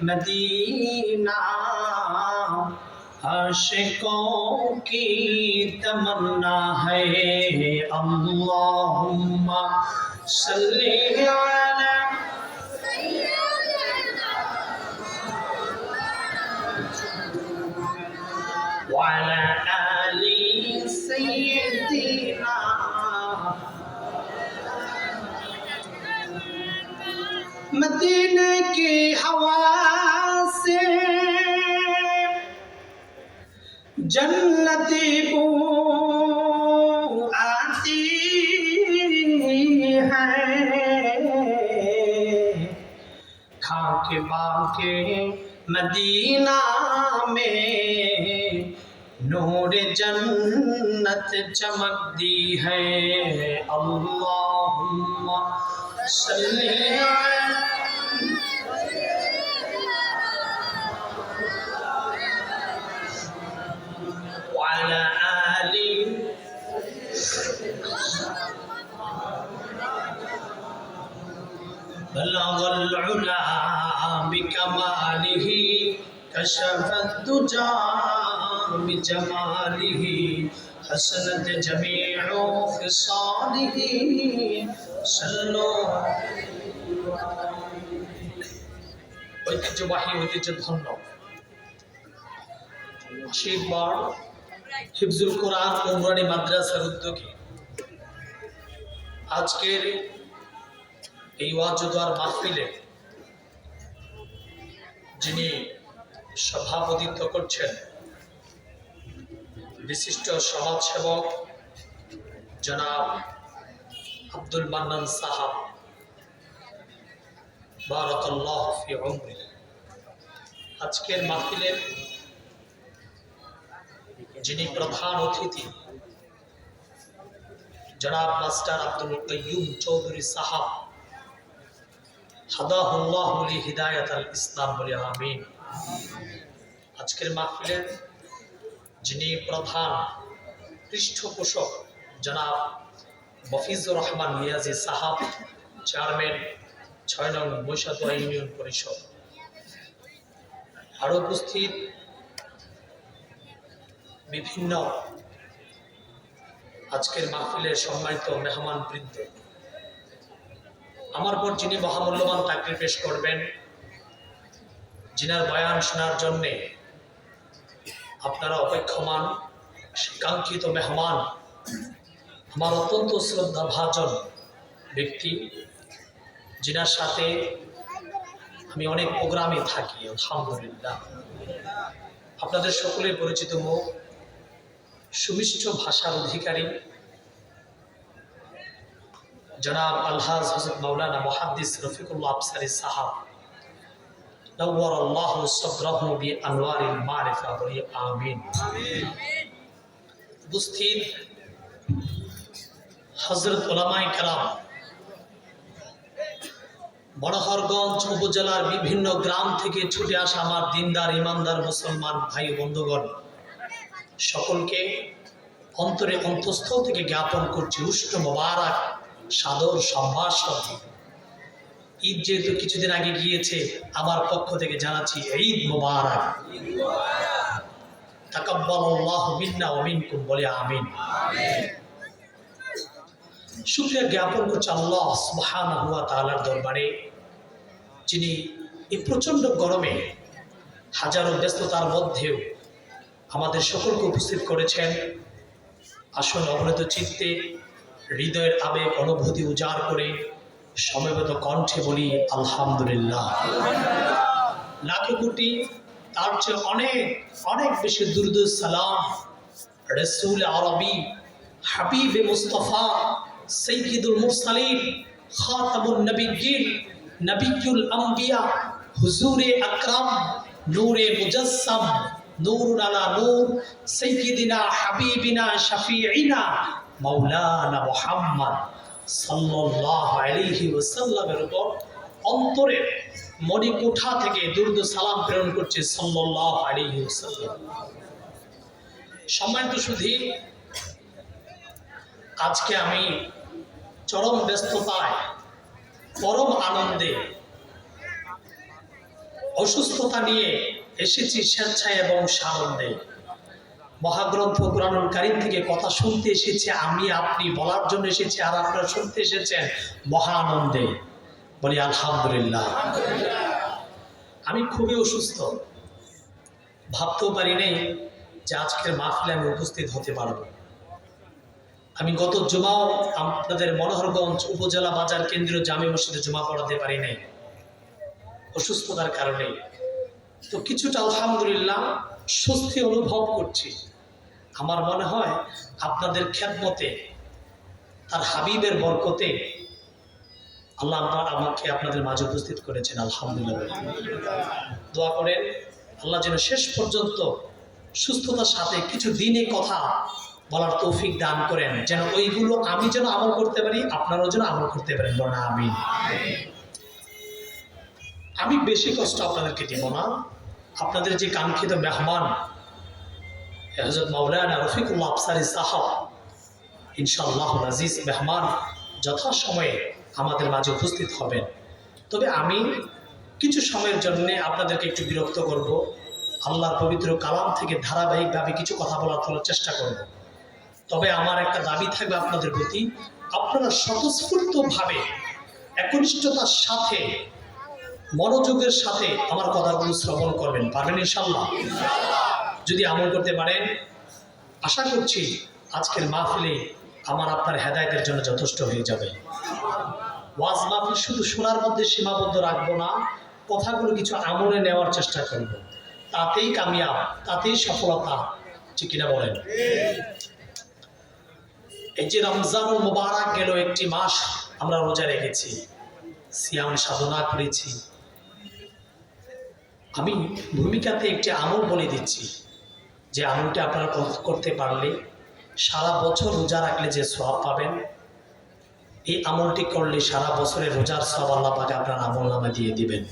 مدینہ عاشقوں کی تمنا ہے اللہم صلی علی وعلى آل سيدنا. مدينة کی ہوا জন্নতি আতি খাকে বাকে মদিনা মে নূর জন্নত চমকতি হ্যাঁ। আল্লাহ সল্লি कशहदुजा बिजमालिहि हसनत जमीउ खिसालिहि सल्लो ঐতিহ্যবাহী ঐতিহ্য ধন্য শিববার হিফজুল কোরআন কোমরানি মাদ্রাসার উদ্যোগে আজকের এই ওয়াজুদার মাহফিলে যিনি সভাপতিত্ব করছেন বিশিষ্ট সমাজসেবক জনাব আব্দুল মান্নান সাহাব। আজকের মাহফিলের যিনি প্রধান অতিথি, জনাব মাস্টার আব্দুল কয়ুম চৌধুরী সাহাব। হাদাহুল্লাহ হিদায়াত আল ইসলাম বলে আমিন। আজকের মাহফিলের যিনি প্রধান পৃষ্ঠপোষক জনাব মফিজুর রহমান মিয়াজি সাহাব, চেয়ারম্যান ছয় নং মৈশাদুয়া ইউনিয়ন পরিষদ। আরও উপস্থিত বিভিন্ন আজকের মাহফিলের সম্মানিত মেহমান বৃন্দ আমার পর যিনি মহামূল্যবান চাকরি পেশ করবেন যিনার বয়ান শোনার জন্যে আপনারা অপেক্ষমান কাঙ্ক্ষিত মেহমান, আমার অত্যন্ত শ্রদ্ধা ভাজন ব্যক্তি যিনার সাথে আমি অনেক প্রোগ্রামে থাকি, আলহামদুলিল্লাহ। আপনাদের সকলে পরিচিত মুখ, সুমিষ্ট ভাষার অধিকারী, জনাব আলহাজ হজরত মৌলানা মহাদ্দিস রফিকুল্লাহ আফসারি সাহাব। সদ্রহু বি আনোয়ারিল মারিফা বলি আমিন উপস্থিত হজরত ওলামাই কালাম মনোহরগঞ্জ উপজেলার বিভিন্ন গ্রাম থেকে ছুটে আসা আমার দিনদার, ইমানদার মুসলমান ভাই বন্ধুগণ, সকলকে অন্তরে অন্তঃস্থল থেকে জ্ঞাপন করছি উষ্ণ মোবারক, সাদর সম্ভাষণ। ঈদ যেহেতু কিছুদিন আগে গিয়েছে, আমার পক্ষ থেকে জানাচ্ছি ঈদ মোবারক। বলে আমিন। শুক্রিয়া জ্ঞাপন করছে আল্লাহ সুবহানাহু ওয়া তাআলার দরবারে, যিনি এই প্রচণ্ড গরমে হাজারো ব্যস্ততার মধ্যেও আমাদের সকলকে উপস্থিত করেছেন। আসল অবনত চিত্তে হৃদয়ের আবেগ, অনুভূতি উজাড় করে সমবেত কণ্ঠে বলি, আলহামদুলিল্লাহ। লাখো কোটি, তার চেয়ে অনেক অনেক বেশি দুরুদ সালাম রসুল আরবি, হাবিবে মুস্তফা, সৈয়দুল মুরসালিন, খাতামুন নবিয়্যিন নবিয়ুল আম্বিয়া, হুজুরে আকরাম, নূরে মুজাসসাম নূর আলা নূর, সৈয়দিনা হাবিবিনা শাফিঈনা, মাওলানা মুহাম্মদ। উপর অন্তরের মণিকোঠা থেকে দুর্দ সালাম প্রেরণ করছে ওয়াসাল্লাম। সম্মানিত সুধী, আজকে আমি চরম ব্যস্ততায়, পরম আনন্দে অসুস্থতা নিয়ে এসেছি স্বেচ্ছায় এবং সানন্দে। মহাগ্রন্থ কোরআনুল কারিম থেকে কথা শুনতে এসেছে, আমি, আপনি বলার জন্য এসেছি আর আপনারা শুনতে এসেছেন মহানন্দে। বলি, আলহামদুলিল্লাহ। আমি খুবই অসুস্থ। ভাবতেও পারি নেই যে আজকের মাহফিলে আমি উপস্থিত হতে পারব। আমি গত জুমাও আপনাদের মনোহরগঞ্জ উপজেলা বাজার কেন্দ্রীয় জামে মসজিদে জমা পড়াতে পারি নাই। অসুস্থতার কারণে। তো কিছুটা আলহামদুলিল্লাহ স্বস্তি অনুভব করছি। আমার মনে হয় আপনাদের খেদমতে, তার হাবিবের বরকতে আল্লাহ আমার আমাকে আপনাদের মাঝে উপস্থিত করেছেন, আলহামদুলিল্লাহ। দোয়া করেন, আল্লাহ যেন শেষ পর্যন্ত সুস্থতার সাথে কিছু দিনে কথা বলার তৌফিক দান করেন, যেন ওইগুলো আমি যেন আমল করতে পারি, আপনারাও যেন আমল করতে পারেন বলা আমি আমি বেশি কষ্ট আপনাদেরকে দেব না। আপনাদের যে কাঙ্ক্ষিত মেহমান হজরত মৌলানা রফিকুল্লাহ আফসারি সাহাব, ইনশাআল্লাহ আজিজ মেহমান যথাসময়ে আমাদের মাঝে উপস্থিত হবেন। তবে আমি কিছু সময়ের জন্য আপনাদেরকে একটু বিরক্ত করব। আল্লাহর পবিত্র কালাম থেকে ধারাবাহিকভাবে কিছু কথা বলার তোলার চেষ্টা করব। তবে আমার একটা দাবি থাকবে আপনাদের প্রতি। আপনারা স্বতঃস্ফূর্তভাবে একনিষ্ঠতার সাথে মনোযোগের সাথে আমার কথাগুলো শ্রবণ করবেন, পারবেন ইনশাল্লাহ যদি আমল করতে পারেন, আশা করছি আজকের মাহফিলে আমার আপনার হেদায়তের জন্য যথেষ্ট হয়ে যাবে। ওয়াজ মাহফিল শুধু শোনার মধ্যে সীমাবদ্ধ রাখব না, কথাগুলো কিছু আমলে নেওয়ার চেষ্টা করব। তাতেই কামিয়াব, তাতেই সফলতা, ঠিক কিনা বলেন? এই যে রমজানুল মোবারক গেল একটি মাস আমরা রোজা রেখেছি, সিয়াম সাধনা করেছি আমি ভূমিকাতে একটি আমল বলে দিচ্ছি। যে আমলটা আপনারা করতে পারলে সারা বছর রোজা রাখলে যে সব পাবেন, এই আমলটি করলে সারা বছরের রোজার সব আল্লাহ পাকে আপনার আমল নামে দিয়ে দিবেন।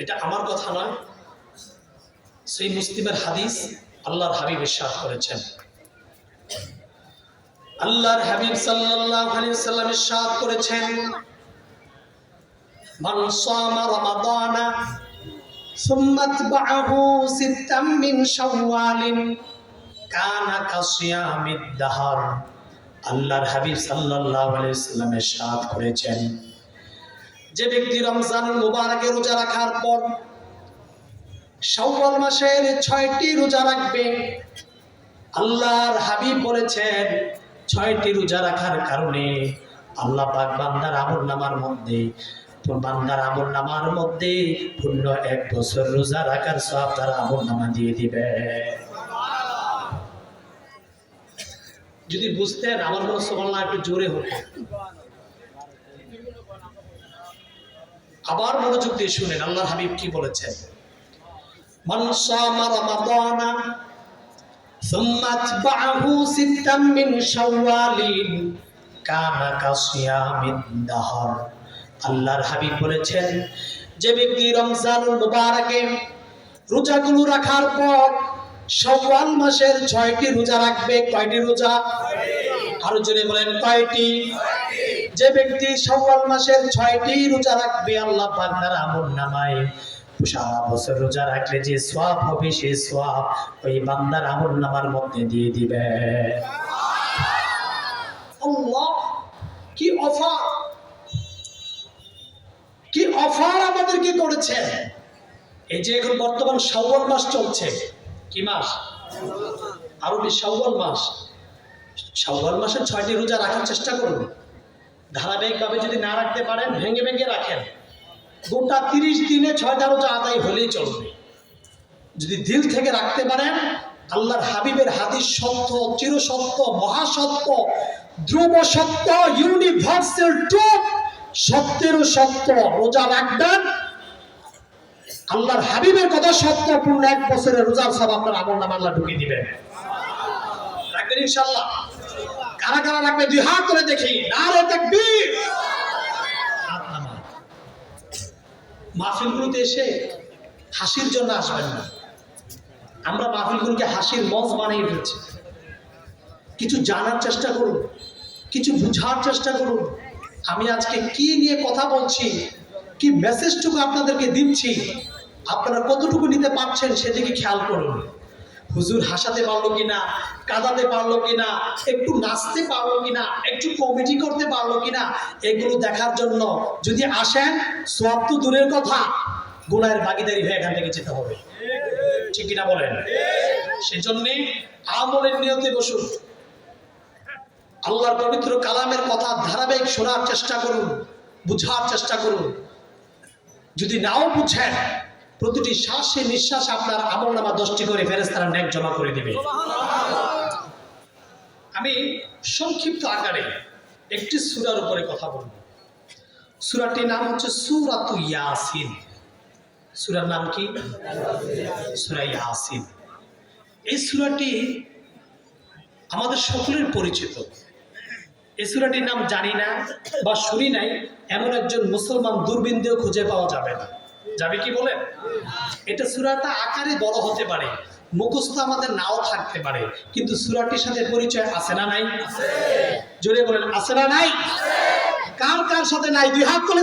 এটা আমার কথা নয়, সেই মুসলিমের হাদিস আল্লাহর হাবিব ইরশাদ করেছেন। আল্লাহর হাবিব সাল্লাল্লাহু আলাইহি ওয়াসাল্লাম ইরশাদ করেছেন মান সামা রমাদানা ثم اتبعه ستا من شوال كان كصيام الدهر আল্লাহর হাবিব সাল্লাল্লাহু আলাইহি সাল্লাম ইরশাদ করেছেন যে ব্যক্তি রমজানুল মুবারকে রোজা রাখার পর শাওয়াল মাসের ছয়টি রোজা রাখবে আল্লাহর হাবিব বলেছেন ছয়টি রোজা রাখার কারণে আল্লাহ পাক বান্দার আমল নামার মধ্যে বান্দার আমল নামার মধ্যে পূর্ণ এক বছর রোজা রাখার সব তারা আমল নামা দিয়ে দিবে যদি বুঝতেন আমার মনে সোমাল্লা একটু জোরে হতো আবার মনোযোগ দিয়ে শুনেন আল্লাহ হাবিব কি বলেছেন মান সামা রমাদানা ثم اتبعه ستا من شوال كان كصيام الدهر আল্লাহর হাবিব বলেছেন, যে ব্যক্তি রমজানুল মুবারকে রোজাগুলো রাখার পর শাওয়াল মাসের ছয়টি রোজা রাখবে, কয়টি রোজা? আরও জোরে বলেন, কয়টি? যে ব্যক্তি শাওয়াল মাসের ছয়টি রোজা রাখবে, আল্লাহ পাক তার আমল নামায়। সারা বছর রোজা রাখলে যে সোয়াব হবে, সে সোয়াব ওই বান্দার আমল নামার মধ্যে দিয়ে দিবে। আল্লাহ, কি অফার কি অফার আমাদেরকে করেছে? এই যে এখন বর্তমান শাওয়াল মাস চলছে, কি মাস? আরবি শাওয়াল মাস। শাওয়াল মাসের ছয়টি রোজা রাখার চেষ্টা করুন। ধারাবাহিকভাবে যদি না রাখতে পারেন, ভেঙে ভেঙে রাখেন। গোটা তিরিশ দিনে ছয়টা রোজা আদায় হলেই চলবে। যদি দিল থেকে রাখতে পারেন, আল্লাহর হাবিবের হাদিস সত্য, চিরসত্য, মহাসত্য ধ্রুব সত্য ইউনিভার্সাল ট্রুথ সত্যেরও সত্য, রোজা রাখবেন। আল্লাহর হাবিবের কথা সত্য, পূর্ণ এক বছরের রোজার সব আপনার আমল নাম আল্লাহ ঢুকিয়ে দিবেন। রাখবেন ইনশাল্লাহ কারা কারা রাখবে? দুই হাত করে দেখি। এসে হাসির জন্য আসবেন না। আমরা মাহফিলগুলোকে হাসির মঞ্চ বানিয়ে ফেলছি। কিছু জানার চেষ্টা করুন, কিছু বুঝার চেষ্টা করুন। আমি আজকে কি নিয়ে কথা বলছি? কি মেসেজটুকু আপনাদেরকে দিচ্ছি? আপনারা কতটুকু নিতে পারছেন সেদিকে খেয়াল করুন। হুজুর হাসাতে পারল কিনা? কাঁদাতে পারল কিনা? একটু নাচতে পারল কিনা? একটু কমেডি করতে পারল কিনা? এগুলো দেখার জন্য যদি আসেন সব তো দূরের কথা গুনায়ের ভাগিদারি হয়ে এখান থেকে যেতে হবে। ঠিক কিনা বলেন? সেজন্যে আমলের নিয়তে বসুন। আল্লাহর পবিত্র কালামের কথা ধারাবাহিক শোনার চেষ্টা করুন, বুঝার চেষ্টা করুন। যদি নাও বুঝেন, প্রতিটি শ্বাসে নিঃশ্বাস আপনার আমল নামা দশটি করে ফেরেস্তারা ন্যাক জমা করে দিবে। আমি সংক্ষিপ্ত আকারে একটি সুরার উপরে কথা বলব। সুরাটির নাম হচ্ছে সুরাতু ইয়াসিন। সুরার নাম কি? সুরা ইয়াসিন। এই সুরাটি আমাদের সকলের পরিচিত। এই সুরাটির নাম জানি না বা শুনি নাই, এমন একজন মুসলমান দূরবীন দিয়েও খুঁজে পাওয়া যাবে না। যাবে কি বলেন এটা সুরাটা আকারে বড় হতে পারে, মুখস্থ আমাদের নাও থাকতে পারে, কিন্তু সুরাটির সাথে পরিচয় আছে না নাই? জোরে বলেন, আছে না নাই? কার কার সাথে নাই? দুই হাত তুলে